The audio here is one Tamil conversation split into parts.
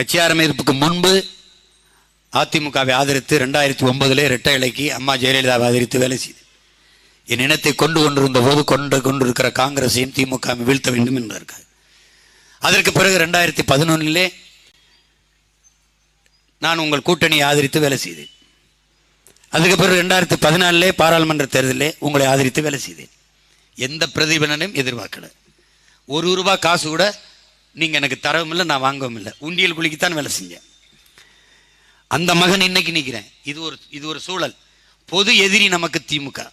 கட்சி ஆரம்பிப்புக்கு முன்பு அதிமுகவை ஆதரித்து ரெண்டாயிரத்தி ஒன்பதுல இரட்டை இலைக்கு அம்மா ஜெயலலிதாவை ஆதரித்து வேலை செய்து என் இனத்தை கொண்டு கொண்டிருந்த போது கொண்டு கொண்டிருக்கிற காங்கிரஸையும் திமுக வீழ்த்த வேண்டும் என்றார்கள். அதற்கு பிறகு ரெண்டாயிரத்தி பதினொன்னிலே நான் உங்கள் கூட்டணியை ஆதரித்து வேலை செய்தேன். அதுக்கு பிறகு ரெண்டாயிரத்தி பதினாலே பாராளுமன்ற தேர்தலில் உங்களை ஆதரித்து வேலை செய்தேன். எந்த பிரதிபலனையும் எதிர்பார்க்கல. ஒரு ரூபா காசு கூட நீங்கள் எனக்கு தரவும் இல்லை நான் வாங்கவும் இல்லை. உண்டியல் குளிக்குத்தான் வேலை செஞ்சேன். அந்த மகன் இன்னைக்கு நிற்கிறேன் இது ஒரு இது ஒரு சூழல். பொது எதிரி நமக்கு திமுக.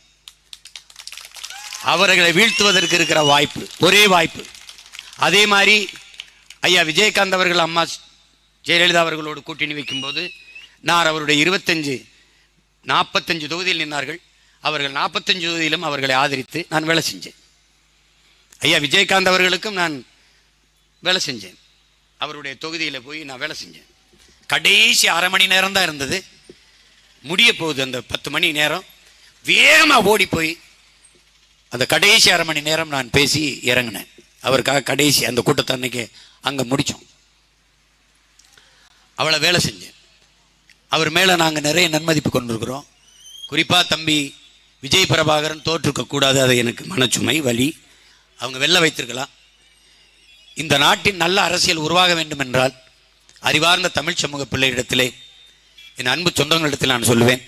அவர்களை வீழ்த்துவதற்கு இருக்கிற வாய்ப்பு ஒரே வாய்ப்பு. அதே மாதிரி ஐயா விஜயகாந்த் அவர்கள் அம்மா ஜெயலலிதா அவர்களோடு கூட்டணி வைக்கும்போது நான் அவருடைய இருபத்தஞ்சு நாற்பத்தஞ்சு தொகுதியில் நின்றார்கள் அவர்கள் நாற்பத்தஞ்சு தொகுதியிலும் அவர்களை ஆதரித்து நான் வேலை செஞ்சேன். ஐயா விஜயகாந்த் அவர்களுக்கும் நான் வேலை செஞ்சேன். அவருடைய தொகுதியில் போய் நான் வேலை செஞ்சேன். கடைசி அரை மணி நேரம் தான் இருந்தது. முடிய போகுது அந்த பத்து மணி நேரம். வேகமாக ஓடி போய் அந்த கடைசி அரை மணி நேரம் நான் பேசி இறங்கினேன். அவருக்காக கடைசி அந்த கூட்டத்தை அன்னைக்கு அங்கே முடித்தோம் அவளை வேலை செஞ்சேன். அவர் மேலே நாங்கள் நிறைய நன்மதிப்பு கொண்டிருக்கிறோம். குறிப்பாக தம்பி விஜய் பிரபாகரன் தோற்றுக்க கூடாது அது எனக்கு மனச்சுமை வலி. அவங்க வெளில வைத்திருக்கலாம். இந்த நாட்டின் நல்ல அரசியல் உருவாக வேண்டும் என்றால் அறிவார்ந்த தமிழ் சமூக பிள்ளையிடத்திலே என் அன்பு சொந்தங்களிடத்தில் நான் சொல்லுவேன்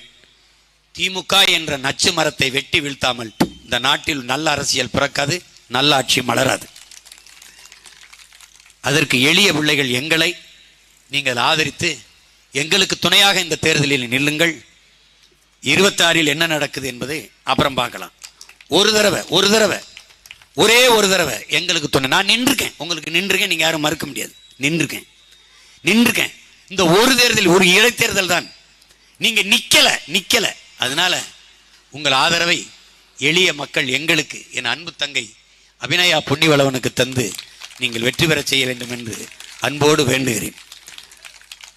திமுக என்ற நச்சு மரத்தை வெட்டி வீழ்த்தாமல் இந்த நாட்டில் நல்ல அரசியல் பிறக்காது நல்ல ஆட்சி மலராது. அதற்கு எளிய பிள்ளைகள் எங்களை நீங்கள் ஆதரித்து எங்களுக்கு துணையாக இந்த தேர்தலில் நில்லுங்கள். இருபத்தாறில் என்ன நடக்குது என்பதை அப்புறம் பார்க்கலாம். ஒரு தடவை ஒரு தடவை. ஒரே ஒரு தடவை எங்களுக்கு துணை. நான் நின்றுருக்கேன். உங்களுக்கு நின்றுருக்கேன். நீங்கள் யாரும் மறுக்க முடியாது. நின்றுருக்கேன். நின்றுருக்கேன். இந்த ஒரு தேர்தல் ஒரு இடைத்தேர்தல் தான். நீங்க நிக்கல நிக்கல. அதனால உங்கள் ஆதரவை எளிய மக்கள் எங்களுக்கு என் அன்பு தங்கை அபிநயா புண்ணிவளவனுக்கு தந்து நீங்கள் வெற்றி பெறச் செய்ய வேண்டும் என்று அன்போடு வேண்டுகிறேன்.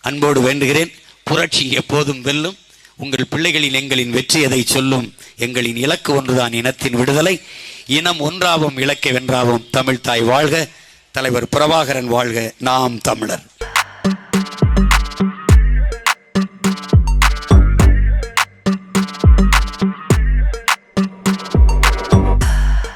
அன்போடு வேண்டுகிறேன். புரட்சி எப்போதும் வெல்லும். உங்கள் பிள்ளைகளின் எங்களின் வெற்றி எதை சொல்லும்? எங்களின் இலக்கு ஒன்றுதான் இனத்தின் விடுதலை. இனம் ஒன்றாவும் இலக்கை வென்றாவும் தமிழ் தாய் வாழ்க தலைவர் பிரபாகரன் வாழ்க நாம் தமிழர்.